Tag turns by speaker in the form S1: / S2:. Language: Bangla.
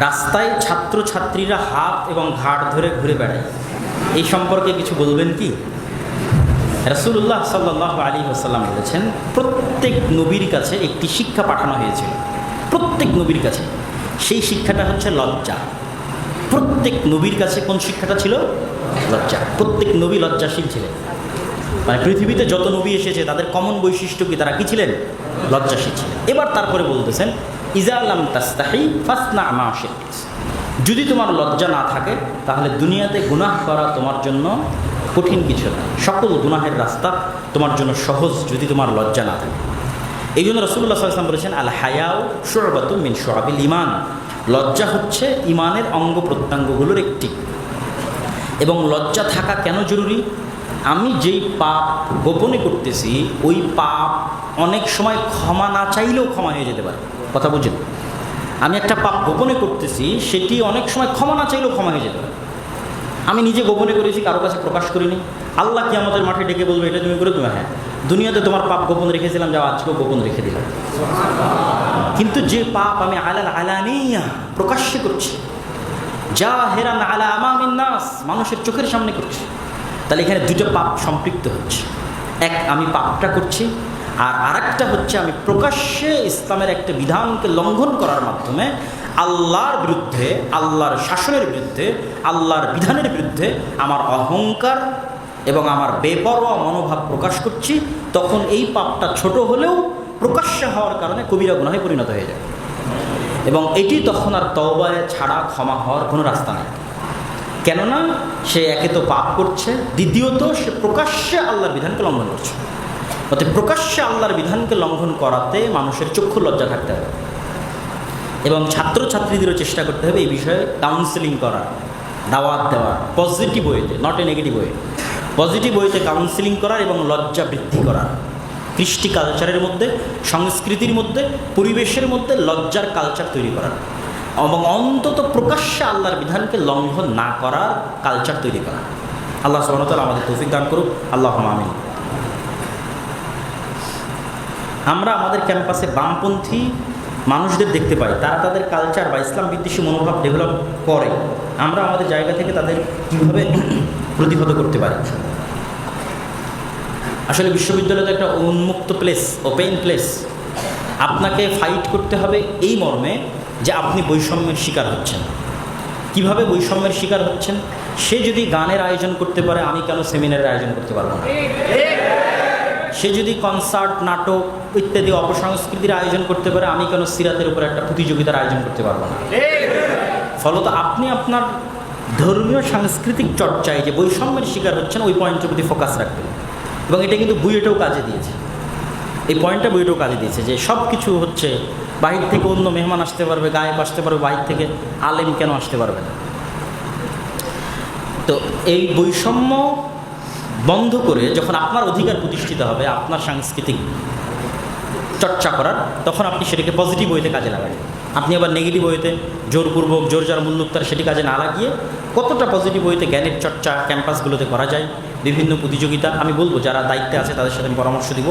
S1: রাস্তায় ছাত্র ছাত্রীরা হাত এবং ঘাট ধরে ঘুরে বেড়ায়। এই সম্পর্কে কিছু বলবেন কি? রসুল্লাহ সাল্লাহ আলী আসাল্লাম বলেছেন, প্রত্যেক নবীর কাছে একটি শিক্ষা পাঠানো হয়েছিল। প্রত্যেক নবীর কাছে। সেই শিক্ষাটা হচ্ছে লজ্জা। প্রত্যেক নবীর কাছে কোন শিক্ষাটা ছিল? লজ্জা। প্রত্যেক নবী লজ্জাশীল ছিলেন। মানে পৃথিবীতে যত নবী এসেছে, তাদের কমন বৈশিষ্ট্য কি? তারা কি ছিলেন? লজ্জাশীল ছিলেন। এবার তারপরে বলতেছেন ইজা আল্লাম তাস্তাহি ফাসনা আমা যদি তোমার লজ্জা না থাকে, তাহলে দুনিয়াতে গুনাহ করা তোমার জন্য কঠিন কিছু না। সকল গুনাহের রাস্তা তোমার জন্য সহজ যদি তোমার লজ্জা না থাকে। এই জন্য রসুল্লাহ সাল্লাম বলেছেন আল হায়াও শোরবাতু মিন সোহাবিল ইমান লজ্জা হচ্ছে ইমানের অঙ্গ প্রত্যঙ্গগুলোর একটি। এবং লজ্জা থাকা কেন জরুরি? আমি যেই পাপ গোপনে করতেছি, ওই পাপ অনেক সময় ক্ষমা না চাইলেও ক্ষমা হয়ে যেতে পারে। কথা বুঝেন। আমি একটা পাপ গোপনে করতেছি, সেটি অনেক সময় ক্ষমা না চাইলেও ক্ষমা হয়ে যেতে আমি নিজে গোপনে করেছি, কারও কাছে প্রকাশ করিনি। আল্লাহ কি আমাদের মাঠে ডেকে বলবে, এটা তুমি করে তুমি হ্যাঁ। দুনিয়াতে তোমার পাপ গোপন রেখেছিলাম যা আজকেও গোপন রেখে দিলাম। কিন্তু যে পাপ আমি আলাল আলানিয়া প্রকাশ্যে করছি যা হেরান আলা আমামিন নাস, মানুষের চোখের সামনে করছি, তাহলে এখানে দুটো পাপ সম্পৃক্ত হচ্ছে। এক, আমি পাপটা করছি আর আরেকটা হচ্ছে আমি প্রকাশ্যে ইসলামের একটা বিধানকে লঙ্ঘন করার মাধ্যমে আল্লাহর বিরুদ্ধে, আল্লাহর শাসনের বিরুদ্ধে, আল্লাহর বিধানের বিরুদ্ধে আমার অহংকার এবং আমার বেপরোয়া মনোভাব প্রকাশ করছি, তখন এই পাপটা ছোট হলেও প্রকাশ্যে হওয়ার কারণে কবিরা গুনাহে পরিণত হয়ে যায়। এবং এটি তখন আর তওবায় ছাড়া ক্ষমা হওয়ার কোনো রাস্তা নেই। কেননা সে একে তো পাপ করছে, দ্বিতীয়ত সে প্রকাশ্যে আল্লাহর বিধানকে লঙ্ঘন করছে। অর্থাৎ প্রকাশ্যে আল্লাহর বিধানকে লঙ্ঘন করাতে মানুষের চক্ষু লজ্জা থাকতে হবে। এবং ছাত্রছাত্রীদেরও চেষ্টা করতে হবে এই বিষয়ে কাউন্সেলিং করা দাওয়াত দেওয়া পজিটিভ ওয়েতে not a negative way positive ওয়েতে কাউন্সেলিং করার এবং লজ্জা বৃদ্ধি করার। কৃষ্টি কালচারের মধ্যে, সংস্কৃতির মধ্যে, পরিবেশের মধ্যে লজ্জার কালচার তৈরি করার। এবং অন্তত প্রকাশ্যে আল্লাহর বিধানকে লঙ্ঘন না করার কালচার তৈরি করা আল্লাহ সুবহানাহু আমাদের তৌফিক দান করুক। আল্লাহ আমিন। আমরা আমাদের ক্যাম্পাসে বামপন্থী মানুষদের দেখতে পাই, তারা তাদের কালচার বা ইসলাম বিদ্বেষী মনোভাব ডেভেলপ করে। আমরা আমাদের জায়গা থেকে তাদের কীভাবে প্রতিহত করতে পারি? আসলে বিশ্ববিদ্যালয় তো একটা উন্মুক্ত প্লেস ওপেন প্লেস আপনাকে ফাইট করতে হবে এই মর্মে যে আপনি বৈষম্যের শিকার হচ্ছেন। কীভাবে বৈষম্যের শিকার হচ্ছেন? সে যদি গানের আয়োজন করতে পারে, আমি কেন সেমিনারের আয়োজন করতে পারব না? সে যদি কনসার্ট নাটক ইত্যাদি অপসংস্কৃতির আয়োজন করতে পারে, আমি কেন সিরাতের উপর একটা প্রতিযোগিতার আয়োজন করতে পারব না? ফলত আপনি আপনার ধর্মীয় সাংস্কৃতিক চর্চায় যে বৈষম্যের শিকার হচ্ছেন, ওই পয়েন্টের প্রতি ফোকাস রাখবেন। এবং এটা কিন্তু বুয়েটেও কাজে দিয়েছে। এই পয়েন্টটা বুয়েটেও কাজে দিয়েছে যে সব কিছু হচ্ছে বাহির থেকে অন্য মেহমান আসতে পারবে গায়ক আসতে পারবে বাহির থেকে আলেম কেন আসতে পারবে না? তো এই বৈষম্য বন্ধ করে যখন আপনার অধিকার প্রতিষ্ঠিত হবে, আপনার সাংস্কৃতিক চর্চা করার, তখন আপনি সেটাকে পজিটিভ ওয়েতে কাজে লাগাবেন। আপনি আবার নেগেটিভ ওয়েতে জোরপূর্বক জোর যার মূল্যোক্তার সেটি কাজে না লাগিয়ে কতটা পজিটিভ ওয়েতে জ্ঞানের চর্চা ক্যাম্পাসগুলোতে করা যায়, বিভিন্ন প্রতিযোগিতা, আমি বলব যারা দায়িত্বে আছে তাদের সাথে আমি পরামর্শ দিব।